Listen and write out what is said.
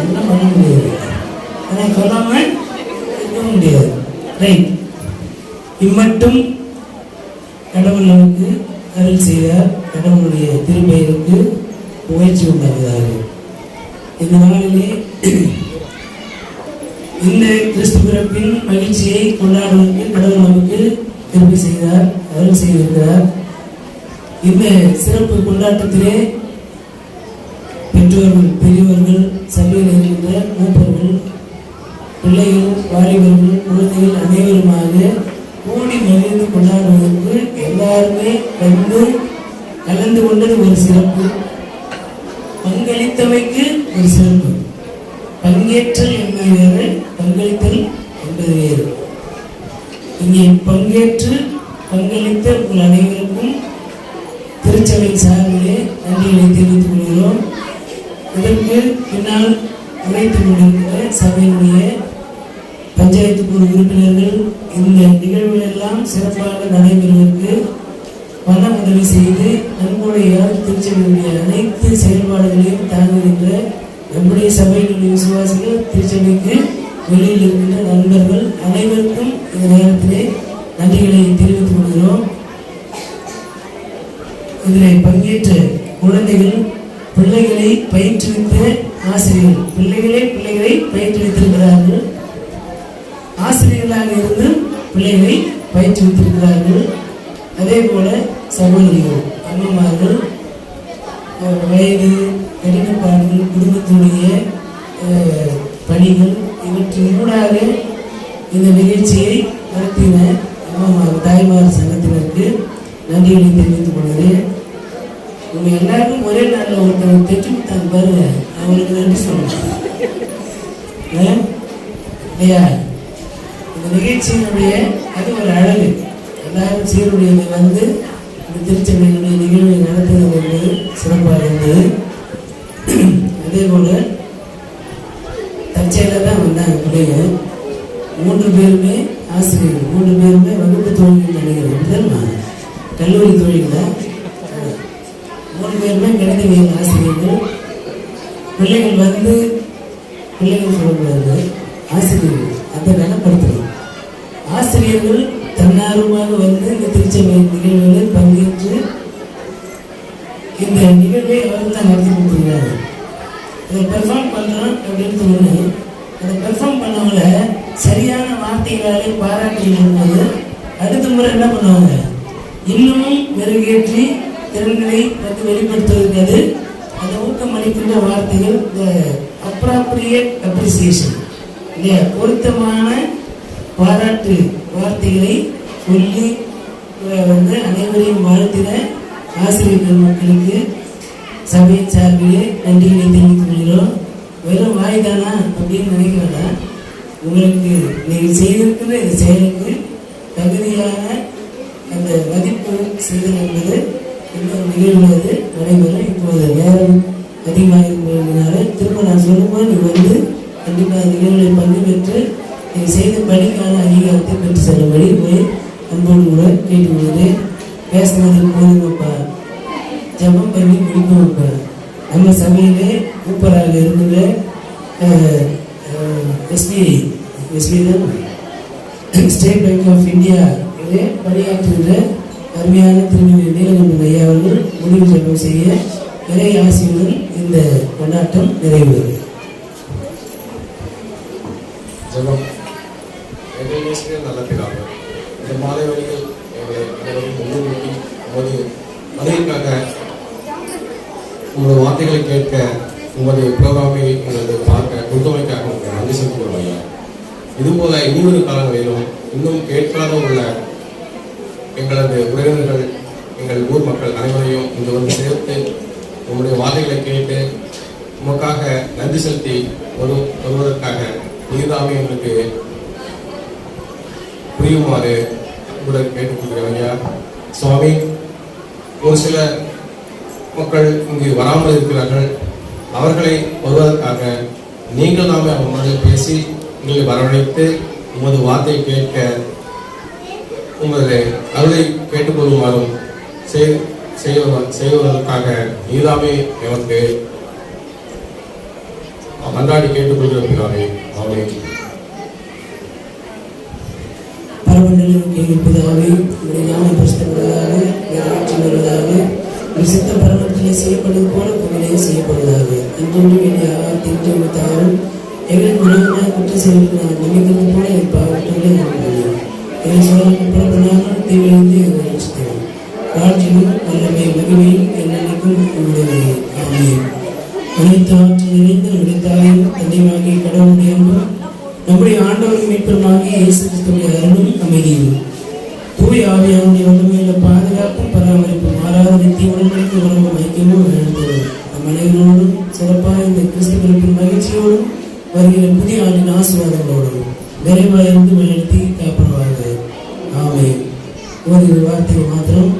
என்ன பண்ண முடியாது ஆனால் சொல்லாமல் இருக்க முடியாது ரைட் இம்மட்டும் கடவுள் நமக்கு அருள் செய்த கடவுளுடைய திருப்பெயருக்கு முயற்சி உண்டாகுதார்கள் இந்த நாளிலே இந்த கிறிஸ்து பிறப்பின் மகிழ்ச்சியை கொண்டாடுவதற்கு கடவுள் நமக்கு திருப்பி செய்தார் அருள் செய்திருக்கிறார் இந்த சிறப்பு கொண்டாட்டத்திலே மூப்பர்கள் பிள்ளைகள் வாலிபர்கள் குழந்தைகள் அனைவருமாக கூடி மகிழ்ந்து கொண்டாடுவதற்கு எல்லாருமே வந்து கலந்து கொண்டது ஒரு சிறப்பு. பங்களித்தமைக்கு ஒரு சிறப்பு. பங்கேற்றல் என்பது வேறு பங்களித்தல் என்பது வேறு. இங்கே பங்கேற்று பங்களித்த உங்கள் அனைவருக்கும் திருச்சபை சார்பிலே நன்றிகளை தெரிவித்துக் கொள்கிறோம். இதற்கு பின்னால் உழைத்துக் கொண்டிருக்கிற சபையினுடைய பஞ்சாயத்து குழு உறுப்பினர்கள் இந்த நிகழ்வுகளெல்லாம் சிறப்பாக நடைபெறுவதற்கு பல உதவி செய்து நன்கொடையால் திருச்சபையுடைய அனைத்து செயல்பாடுகளையும் தாங்குகின்ற நம்முடைய சபையினுடைய விசுவாசிகள் திருச்சபைக்கு வெளியில் இருக்கின்ற நண்பர்கள் அனைவருக்கும் இந்த நேரத்திலே நன்றிகளை தெரிவித்துக் கொள்கிறோம். இதில் பங்கேற்ற குழந்தைகள் பிள்ளைகளை பயிற்றுவித்த ஆசிரியர்கள் பிள்ளைகளே பிள்ளைகளை பயிற்றுவித்திருக்கிறார்கள். ஆசிரியர்களாக இருந்து பிள்ளைகளை பயிற்றுவித்திருக்கிறார்கள். அதே போல சகோதரிகள் அண்ணமார்கள் வயது கடினப்பாடுகள் குடும்பத்துடைய பணிகள் பணிகள் இவற்றினூடாக இந்த நிகழ்ச்சியை நடத்தின அம்மாமார் தாய்மார் சங்கத்தினருக்கு நன்றிகளை தெரிவித்துக் கொள்கிறேன். உங்க எல்லாருக்கும் ஒரே நாளில் ஒருத்தர் தெற்று கொடுத்தாங்க பாருங்க. அவங்களுக்கு நன்றி சொல்லணும். இல்லையா இந்த நிகழ்ச்சியினுடைய அது ஒரு அழகு. எல்லாரும் சீருடையை வந்து இந்த திருச்சபையினுடைய நிகழ்வை நடத்துவது என்பது சிறப்பாக இருந்தது. அதே போல தற்செயலாக தான் வந்தாங்க பிள்ளைங்க. மூன்று பேருமே ஆசிரியர்கள் மூன்று பேருமே வகுப்பு தோழிகள் நினைக்கிறேன் அப்படிதானே கல்லூரி தொழில் தான் மூணு பேருமே கணிதவியல் ஆசிரியர்கள்? பிள்ளைகள் வந்து பிள்ளைகள் சொல்லக்கூடாது. ஆசிரியர்கள் அதை கனப்படுத்தணும் ஆசிரியர்கள் தன்னார்வமாக வந்து இந்த திருச்சபை நிகழ்வுகளில் பங்கேற்று இந்த நிகழ்வை அவர் தான் நடத்தி கொடுத்துருக்காங்க இதை பெர்ஃபார்ம் பண்ணுறோம் அப்படின்னு சொல்லி அதை பெர்ஃபார்ம் பண்ணவங்கள சரியான வார்த்தைகளாலே பாராட்டி இருக்கும்போது அடுத்த முறை என்ன பண்ணுவாங்க? இன்னமும் மெருகேற்றி திறன்களை வந்து வெளிப்படுத்துவதற்கு அந்த ஊக்கம் அளிக்கின்ற வார்த்தைகள் இந்த அப்ராப்ரியேட் அப்ரிசியேஷன் இல்லையா பொருத்தமான பாராட்டு வார்த்தைகளை சொல்லி வந்து அனைவரையும் வாழ்த்தின ஆசிரியர்கள் மக்களுக்கு சபையின் சார்பிலே நன்றிகளை தெரிவித்துக் கொள்கிறோம். வெறும் வாய்தானா அப்படின்னு நினைக்கிறதா? உங்களுக்கு நீங்கள் செய்திருக்கிற இந்த செயலுக்கு தகுதியான அந்த மதிப்பு செய்தல் என்பது இன்னொரு நிகழ்வு அது இப்போது நேரம் அதிகமாக இருக்கிறதுனால திரும்ப நான் சொல்லும்போது வந்து கண்டிப்பாக நிகழ்வுகளை பங்கு பெற்று நீங்கள் செய்த பணிக்கான அங்கீகாரத்தை பெற்று செல்லும்படி போய் அன்போடு கூட கேட்டுக்கொள்கிறேன். பேசினது போதுமப்பா ஜபம் பண்ணி முடிக்கும் நம்ம சபையிலே மூப்பராக இருந்துள்ள எஸ்பிஐ எஸ்பிஐ தான். ஸ்டேட் பேங்க் ஆஃப் இந்தியா இதிலே பணியாற்றுகின்ற அருமையான திருமதி நீலகண்டன் ஐயா அவர்கள் முடிவு ஜெபம் செய்ய நிறைய ஆசியுடன் இந்த கொண்டாட்டம் நிறைவு ஜெபம். எங்கள் நல்ல பிதாவே இந்த மாலை வழியில் எங்களை அனைவரும் முன்னிறுத்தி உமது மனைவிக்காக உங்களது வார்த்தைகளை கேட்க உமது ப்ரோக்ராமை எங்களது பார்க்க கொடுத்தமைக்காக உங்களுக்கு நன்றி செலுத்துகிறோம் ஐயா. இதுபோல இனிவரும் காலங்களிலும் இன்னும் கேட்காத உள்ள எங்களது உறவினர்கள் எங்கள் ஊர் மக்கள் அனைவரையும் இங்கு வந்து சேர்த்து உங்களுடைய வார்த்தைகளை கேட்டு உமக்காக நன்றி செலுத்தி வரும் வருவதற்காக நீதாமே எங்களுக்கு புரியுமாறு கூட கேட்டுக்கொள்கிறேன் ஐயா. சுவாமி ஒரு சில மக்கள் இங்கு வராமல் இருக்கிறார்கள். அவர்களை வருவதற்காக நீங்கள் நாமே அவங்களோடு பேசி எங்களை வரவழைத்து உமது வார்த்தையை கேட்க உங்களது அருளை கேட்டுக்கொள்ளுமாறும் செய்- செய்வதற்காக நீதாமே எமக்கு மன்றாடி கேட்டுக்கொள்கிற பிதாவே ஆமென். பரமண்டலம் பிதாவே உடைய நாம வருவதாக விசித்த பரமத்திலே செய்யப்படுவது போல உங்களிலே செய்யப்படுவதாக இன்றொன்று வேண்டிய ஆகாரத்தை தாரும் எங்கள் குற்ற செயலுக்கு நான் நினைக்கிறது போல என் பாவத்தோடு இருக்கிறது எங்கள் புறப்படாமல் தீவிலிருந்து எங்கள் ரட்சித்தேன் வல்லமை மகிமையும் என்னைக்கும் உங்களுடைய ஆமென் அனைத்து ஆற்றல் நிறைந்த கடவுளுடைய அன்பும் நம்முடைய ஆண்டவர் இயேசு கிறிஸ்துவின் அருளும் அமைதியும் தூய் ஆவியானுடைய மாறாத நித்திய உடன்படிக்கை உறவும் ஐக்கியமும் எழுந்தது நம் அனைவரோடும் சிறப்பாக இந்த கிறிஸ்து பிறப்பின் மகிழ்ச்சியோடும் வருகிற புதிய ஆண்டின் ஆசீர்வாதங்களோடும் விரைவாக இருந்து வழிநடத்தி காப்பனவாக ஆமே ஒரு வார்த்தையை மாத்திரம்